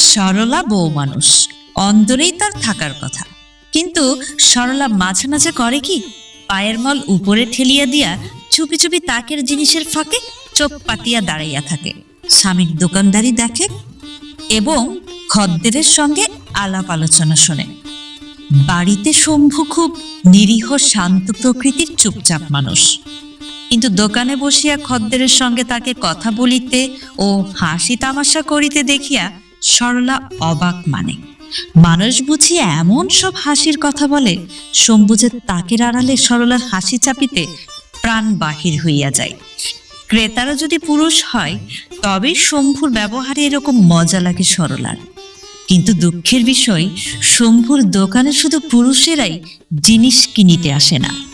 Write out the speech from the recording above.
সরলা বউ মানুষ। অন্দরেই তার থাকার কথা। কিন্তু সরলা মাঝে মাঝে করে কি? পায়ের মল উপরে ঠেলিয়া দিয়া চুপি চুপি তাকের জিনিসের ফাঁকে চোখ পাতিয়া দাঁড়াইয়া থাকে। স্বামীর দোকানদারি দেখে এবং খদ্দেরের সঙ্গে আলাপ আলোচনা শোনে। বাড়িতে শম্ভু খুব নিরীহ, শান্ত প্রকৃতির চুপচাপ মানুষ। কিন্তু দোকানে বসিয়া খদ্দেরের সঙ্গে তাকে কথা বলিতে ও হাসি তামাশা করিতে দেখিয়া সরলা অবাক মানে। মানুষ বুঝি এমন সব হাসির কথা বলে, শম্ভু যে তাকের আড়ালে সরলার হাসি চাপিতে প্রাণ বাহির হইয়া যায়। ক্রেতারা যদি পুরুষ হয় তবেই শম্ভুর ব্যবহারে এরকম মজা লাগে সরলার। কিন্তু দুঃখের বিষয়, শম্ভুর দোকানে শুধু পুরুষেরাই জিনিস কিনিতে আসে না।